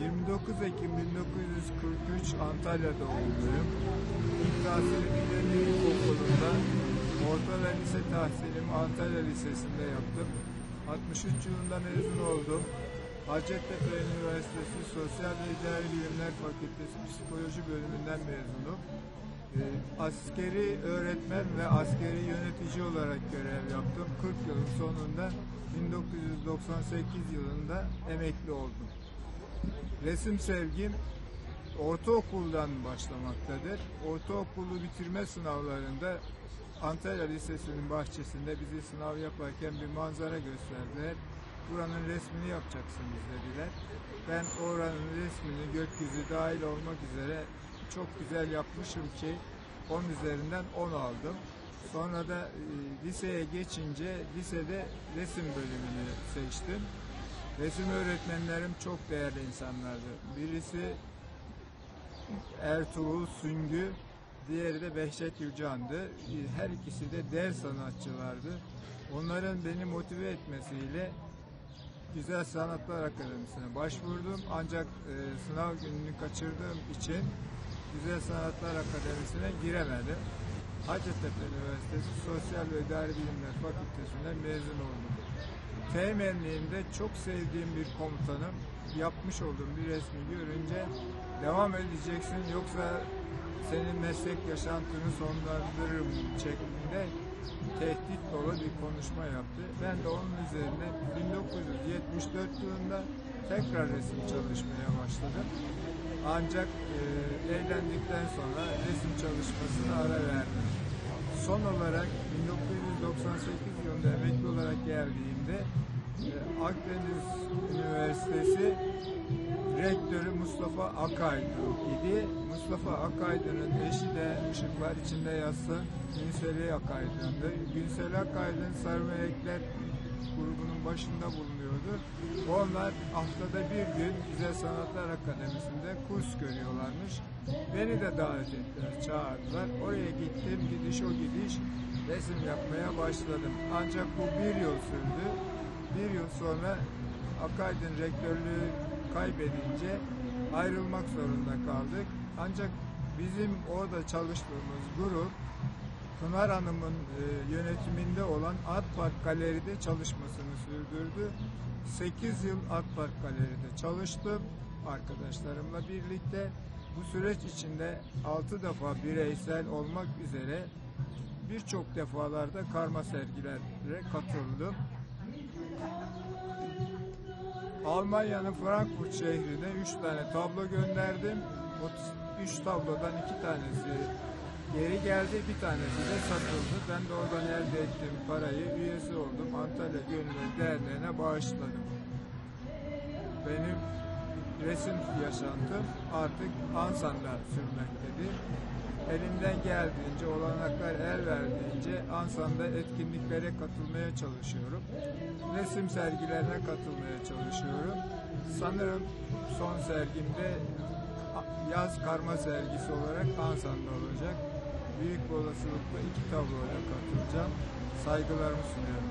29 Ekim 1943 Antalya doğumluyum. İlk tahsilimi Yeni İlkokulu'nda, orta ve lise tahsilimi Antalya Lisesi'nde yaptım. 63 yılında mezun oldum. Hacettepe Üniversitesi Sosyal ve İdari Bilimler Fakültesi Psikoloji bölümünden mezunum. Ee, askeri öğretmen ve askeri yönetici olarak görev yaptım. 40 yılın sonunda 1998 yılında emekli oldum. Resim sevgim ortaokuldan başlamaktadır. Ortaokulu bitirme sınavlarında Antalya Lisesi'nin bahçesinde bizi sınav yaparken bir manzara gösterdiler. Buranın resmini yapacaksınız dediler. Ben oranın resmini gökyüzü dahil olmak üzere çok güzel yapmışım ki 10 üzerinden 10 aldım. Sonra da e, liseye geçince lisede resim bölümünü seçtim. Resim öğretmenlerim çok değerli insanlardı. Birisi Ertuğrul Süngü, diğeri de Behçet Yücan'dı. Her ikisi de dev sanatçılardı. Onların beni motive etmesiyle Güzel Sanatlar Akademisi'ne başvurdum. Ancak e, sınav gününü kaçırdığım için Güzel Sanatlar Akademisi'ne giremedim. Hacettepe Üniversitesi Sosyal ve İdari Bilimler Fakültesinden mezun oldum. Teğmenliğimde çok sevdiğim bir komutanım yapmış olduğum bir resmi görünce devam edeceksin yoksa senin meslek yaşantını sonlandırırım şeklinde tehdit dolu bir konuşma yaptı. Ben de onun üzerine 1974 yılında tekrar resim çalışmaya başladım. Ancak e, evlendikten sonra resim çalışmasına ara verdim. Son olarak 1998 yılında emekli olarak geldiğimde e, Akdeniz Üniversitesi rektörü Mustafa Akaydın idi. Mustafa Akaydın'ın eşi de Işıklar içinde yazsın Günsel Akaydın'dı. Günsel Akaydın Sarmelekler grubunun başında bulunuyordu. Onlar haftada bir gün Güzel Sanatlar Akademisi'nde kurs görüyorlarmış. Beni de davet ettiler, çağırdılar. Oraya gittim, gidiş o gidiş resim yapmaya başladım. Ancak bu bir yıl sürdü. Bir yıl sonra Akaydın rektörlüğü kaybedince ayrılmak zorunda kaldık. Ancak bizim orada çalıştığımız grup Pınar Hanım'ın e, yönetiminde olan Art Park Galeri'de çalışmasını sürdürdü. 8 yıl Art Park Galeri'de çalıştım arkadaşlarımla birlikte. Bu süreç içinde 6 defa bireysel olmak üzere birçok defalarda karma sergilere katıldım. Almanya'nın Frankfurt şehrine 3 tane tablo gönderdim. O 3 tablodan 2 tanesi geri geldi, bir tanesi de satıldı. Ben de oradan elde ettiğim parayı üyesi oldum. Antalya Gönüllü Derneği'ne bağışladım. Benim resim yaşantım artık Ansan'da sürmektedir. Elimden geldiğince, olanaklar el verdiğince Ansan'da etkinliklere katılmaya çalışıyorum. Resim sergilerine katılmaya çalışıyorum. Sanırım son sergimde yaz karma sergisi olarak Ansan'da olacak. Büyük bir olasılıkla iki tabloyla katılacağım. Saygılarımı sunuyorum.